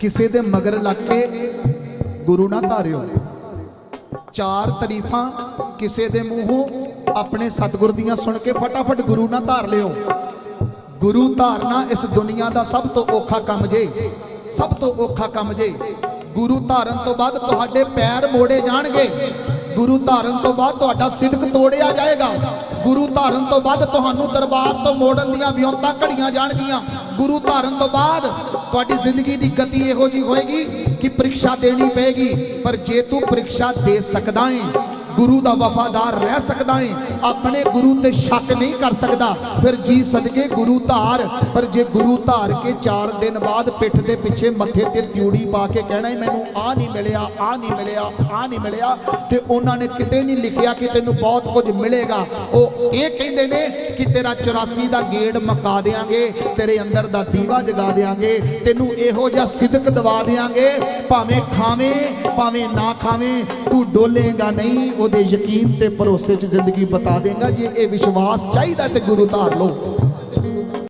ਕਿਸੇ ਦੇ ਮਗਰ ਲੱਗ ਕੇ ਗੁਰੂ ਨਾ ਧਾਰਿਓ। ਚਾਰ ਤਾਰੀਫਾਂ ਕਿਸੇ ਦੇ ਮੂੰਹੋਂ ਆਪਣੇ ਸਤਿਗੁਰ ਦੀਆਂ ਸੁਣ ਕੇ ਫਟਾਫਟ ਗੁਰੂ ਨਾ ਧਾਰ ਲਿਓ। ਗੁਰੂ ਧਾਰਨਾ ਇਸ ਦੁਨੀਆ ਦਾ ਸਭ ਤੋਂ ਔਖਾ ਕੰਮ ਜੇ। ਸਭ ਤੋਂ ਔਖਾ ਕੰਮ ਜੇ। ਗੁਰੂ ਧਾਰਨ ਤੋਂ ਬਾਅਦ ਤੁਹਾਡੇ ਪੈਰ ਮੋੜੇ ਜਾਣਗੇ। ਗੁਰੂ ਧਾਰਨ ਤੋਂ ਬਾਅਦ ਤੁਹਾਡਾ ਸਿਦਕ ਤੋੜਿਆ ਜਾਏਗਾ। ਗੁਰੂ ਧਾਰਨ ਤੋਂ ਬਾਅਦ ਤੁਹਾਨੂੰ ਦਰਬਾਰ ਤੋਂ ਮੋੜਨ ਦੀਆਂ ਵਿਉਂਤਾਂ ਘੜੀਆਂ ਜਾਣਗੀਆਂ। ਗੁਰੂ ਧਾਰਨ ਤੋਂ ਬਾਅਦ ਤੁਹਾਡੀ ਜ਼ਿੰਦਗੀ ਦੀ ਗਤੀ ਇਹੋ ਜੀ ਹੋਏਗੀ ਕਿ ਪ੍ਰੀਖਿਆ ਦੇਣੀ ਪਏਗੀ। ਪਰ ਜੇ ਤੂੰ ਪ੍ਰੀਖਿਆ ਦੇ ਸਕਦਾ ਹੈ ਗੁਰੂ ਦਾ ਵਫਾਦਾਰ ਰਹਿ ਸਕਦਾ ਹੈ ਆਪਣੇ ਗੁਰੂ ਤੇ ਸ਼ੱਕ ਨਹੀਂ ਕਰ ਸਕਦਾ, ਫਿਰ ਜੀ ਸਦਕੇ ਗੁਰੂ ਧਾਰ। ਪਰ ਜੇ ਗੁਰੂ ਧਾਰ ਕੇ 4 ਦਿਨ ਬਾਅਦ ਪਿੱਠ ਦੇ ਪਿੱਛੇ ਮੱਥੇ ਤੇ ਤਿਉੜੀ ਪਾ ਕੇ ਕਹਿਣਾ ਹੀ ਮੈਨੂੰ ਆ ਨਹੀਂ ਮਿਲਿਆ ਆ ਨਹੀਂ ਮਿਲਿਆ ਆ ਨਹੀਂ ਮਿਲਿਆ, ਤੇ ਉਹਨਾਂ ਨੇ ਕਿਤੇ ਨਹੀਂ ਲਿਖਿਆ ਕਿ ਤੈਨੂੰ ਬਹੁਤ ਕੁਝ ਮਿਲੇਗਾ। ਉਹ ਇਹ ਕਹਿੰਦੇ ਨੇ ਕਿ ਤੇਰਾ 84 ਦਾ ਗੇੜ ਮਕਾ ਦੇਾਂਗੇ ਤੇਰੇ ਅੰਦਰ ਦਾ ਦੀਵਾ ਜਗਾ ਦੇਾਂਗੇ ਤੈਨੂੰ ਇਹੋ ਜਿਹਾ ਸਿਦਕ ਦਵਾ ਦੇਾਂਗੇ ਭਾਵੇਂ ਖਾਵੇਂ, ਭਾਵੇਂ ਨਾ ਖਾਵੇਂ, ਤੂੰ ਡੋਲੇਗਾ ਨਹੀਂ, ਉਹਦੇ ਯਕੀਨ ਤੇ ਭਰੋਸੇ 'ਚ ਜ਼ਿੰਦਗੀ ਬਤਾ ਦੇਗਾ, ਜੇ ਇਹ ਵਿਸ਼ਵਾਸ ਚਾਹੀਦਾ ਤੇ ਗੁਰੂ ਧਾਰ ਲਓ।